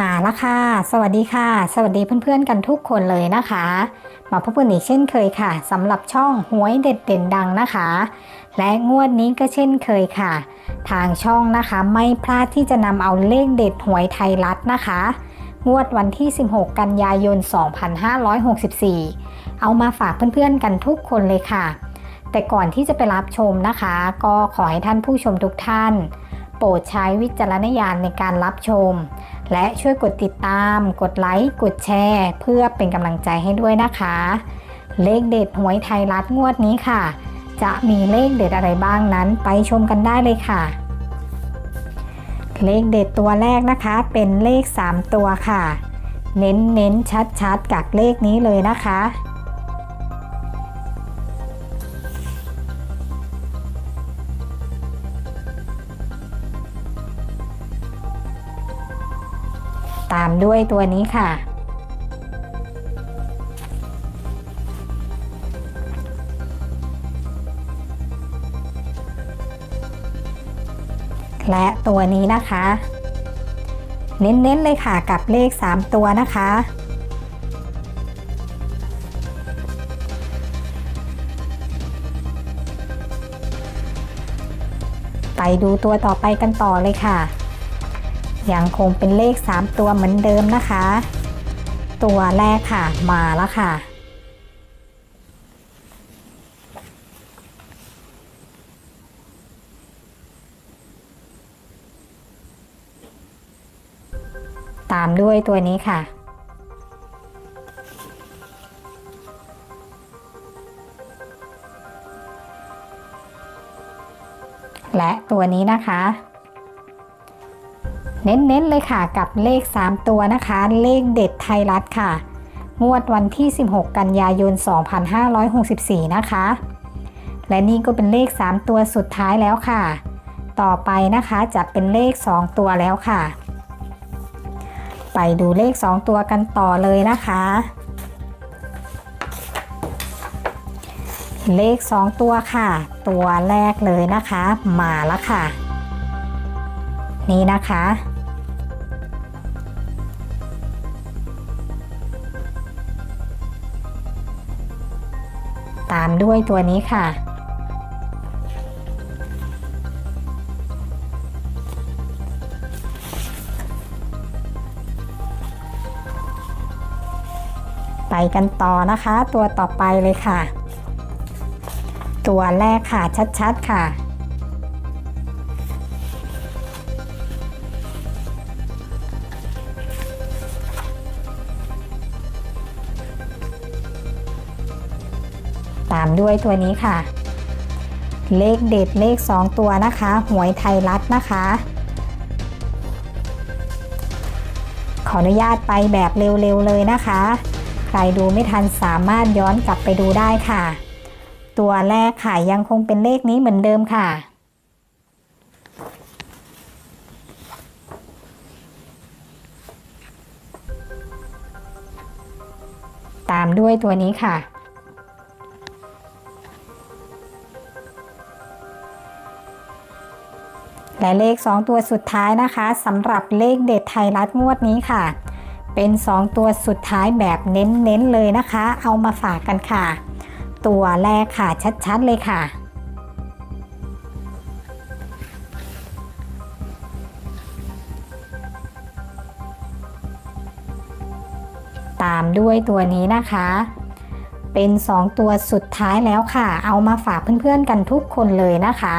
มาแล้วค่ะ สวัสดีค่ะ สวัสดีเพื่อนๆกันทุกคนเลยนะคะ มาพบกันอีกเช่นเคยค่ะสำหรับช่องหวยเด็ดเด่นดังนะคะ และงวดนี้ก็เช่นเคยค่ะ ทางช่องนะคะไม่พลาดที่จะนำเอาเลขเด็ดหวยไทยรัฐนะคะ งวดวันที่ 16 กันยายน 2564 เอามาฝากเพื่อนๆกันทุกคนเลยค่ะ แต่ก่อนที่จะไปรับชมนะคะ ก็ขอให้ท่านผู้ชมทุกท่าน โปรดใช้วิจารณญาณในการรับชม และช่วยกดติดตาม กดไลค์ กดแชร์ เพื่อเป็นกำลังใจให้ด้วยนะคะ เลขเด็ดหวยไทยรัฐงวดนี้ค่ะ จะมีเลขเด็ดอะไรบ้างนั้นไปชมกันได้เลยค่ะ เลขเด็ดตัวแรกนะคะ เป็นเลข 3 ตัวค่ะ เน้นเน้นชัดชัดๆกับเลขนี้เลยนะคะ ตามด้วยตัวนี้ค่ะ และตัวนี้นะคะ เน้นๆเลยค่ะกับเลข 3 ตัวนะคะไปดูตัวต่อไปกันต่อเลยค่ะ ยังคงเป็นเลข 3 ตัวเหมือนเดิมนะคะ ตัวแรกค่ะมาแล้วค่ะ ตามด้วยตัวนี้ค่ะ และตัวนี้นะคะ เน้นๆเลยค่ะกับเลข 3 ตัวนะคะ เลขเด็ดไทยรัฐค่ะ งวดวันที่ 16 กันยายน 2564 นะคะ และนี่ก็เป็นเลข 3 ตัวสุดท้ายแล้วค่ะ ต่อไปนะคะจะเป็นเลข 2 ตัวแล้วค่ะ ไปดูเลข 2 ตัวกันต่อเลยนะคะ เลข 2 ตัวค่ะ ตัวแรกเลยนะคะ มาแล้วค่ะ นี่นะคะ ตามด้วยตัวนี้ค่ะ ไปกันต่อนะคะ ตัวต่อไปเลยค่ะ ตัวแรกค่ะชัดๆค่ะามด้วยตัวนี้ค่ะ เลขเด็ดเลข 2 ตัวนะคะ หวยไทยรัฐนะคะ ขออนุญาตไปแบบเร็วๆเลยนะคะ ใครดูไม่ทันสามารถย้อนกลับไปดูได้ค่ะ ตัวแรกค่ะยังคงเป็นเลขนี้เหมือนเดิมค่ะตามด้วยตัวนี้ค่ะ และเลข 2 ตัวสุดท้ายนะคะสำหรับเลขเด็ดไทยรัฐงวดนี้ค่ะ เป็น 2 ตัวสุดท้ายแบบเน้นๆเลยนะคะ เอามาฝากกันค่ะ ตัวแรกค่ะชัดๆเลยค่ะ ตามด้วยตัวนี้นะคะ เป็น 2 ตัวสุดท้ายแล้วค่ะ เอามาฝากเพื่อนๆกันทุกคนเลยนะคะ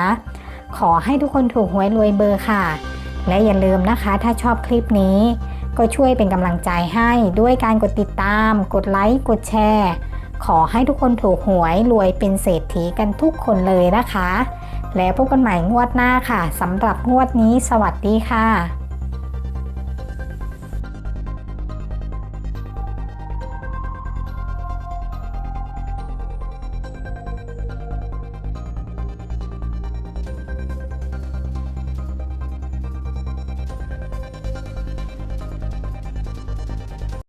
ขอให้ทุกคนถูกหวยรวยเบอร์ค่ะ และอย่าลืมนะคะ ถ้าชอบคลิปนี้ ก็ช่วยเป็นกำลังใจให้ด้วยการกดติดตาม กดไลค์กดแชร์ขอให้ทุกคนถูกหวยรวยเป็นเศรษฐีกันทุกคนเลยนะคะ แล้วพบกันใหม่งวดหน้าค่ะสำหรับงวดนี้สวัสดีค่ะ